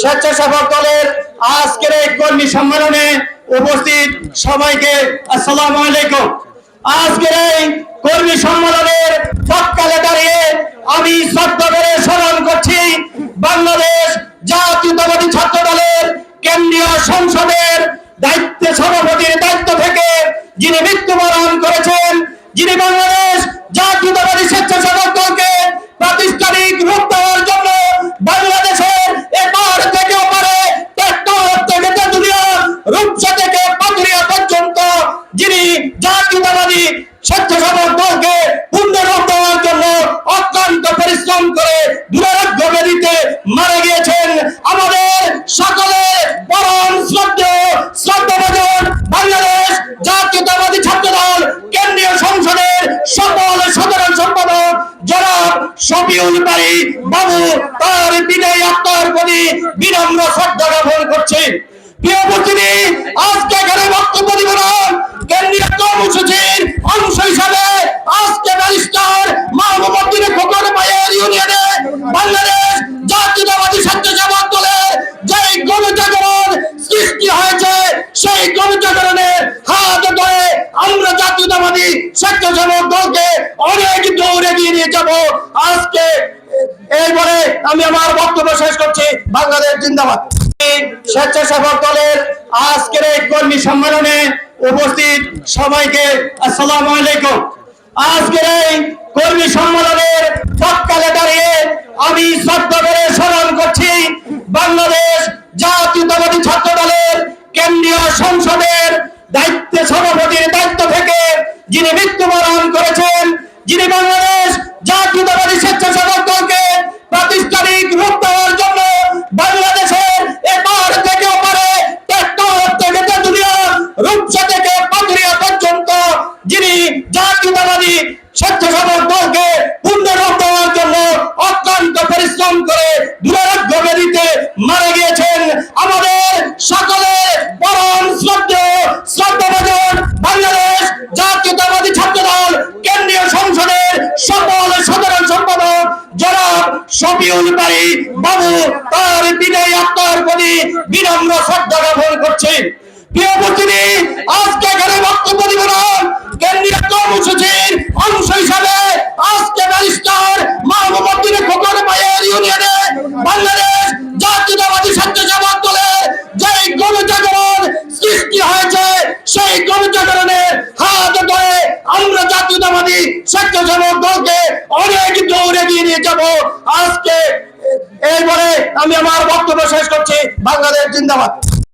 স্বেচ্ছাসেবক দলের আজকের এই কর্মী সম্মেলনে উপস্থিত সবাইকে আসসালামু আলাইকুম। আজকের এই কর্মী সম্মেলনের তৎকালে দাঁড়িয়ে আমি শ্রদ্ধা করে স্মরণ করছি বাংলাদেশ জাতীয়তাবাদী ছাত্র দলের কেন্দ্রীয় সংসদের দায়িত্বে সভাপতির দায়িত্ব থেকে যিনি মৃত্যুবরণ করেছেন, যিনি বাংলাদেশ বাবু, তার বিনয় আত্মার প্রতি বিনম্র শ্রদ্ধা জ্ঞাপন অংশ হিসাবে আজকে ইউনিয়নে বাংলাদেশ গণজাগরণ সৃষ্টি হয়েছে, সেই গণজাগরণের হাত ধরে আমরা জাতীয়তাবাদী স্বেচ্ছাসেবক দলকে অনেক দূর এগিয়ে নিয়ে যাব আজকে এই বলে আমি আমার বক্তব্য শেষ করছি। বাংলাদেশ জিন্দাবাদ। স্বেচ্ছাসেবক দলের আজকের এই কর্মী সম্মেলনে উপস্থিত সবাইকে আসসালামু আলাইকুম। আজকের এই কর্মী সম্মেলনের তৎকালে দাঁড়িয়ে আমি শ্রদ্ধা করে স্মরণ করছি বাংলাদেশ জাতীয়তাবাদী ছাত্র দলের কেন্দ্রীয় সংসদের দায়িত্বে সভাপতির দায়িত্ব থেকে যিনি মৃত্যুবরণ করেছেন, যিনি বাংলাদেশ জাতীয়তাবাদী স্বেচ্ছাসেবক শফিউল বাড়ি বাবু তার বিনয় আত্মার প্রতি বিনম্র শ্রদ্ধা জ্ঞাপন করছেন প্রিয় আমরা জাতীয়তাবাদী স্বেচ্ছাসেবক দলকে অনেক দৌড়ে দিয়ে নিয়ে যাব। আজকে এই আমি আমার বক্তব্য শেষ করছি। বাংলাদেশ জিন্দাবাদ।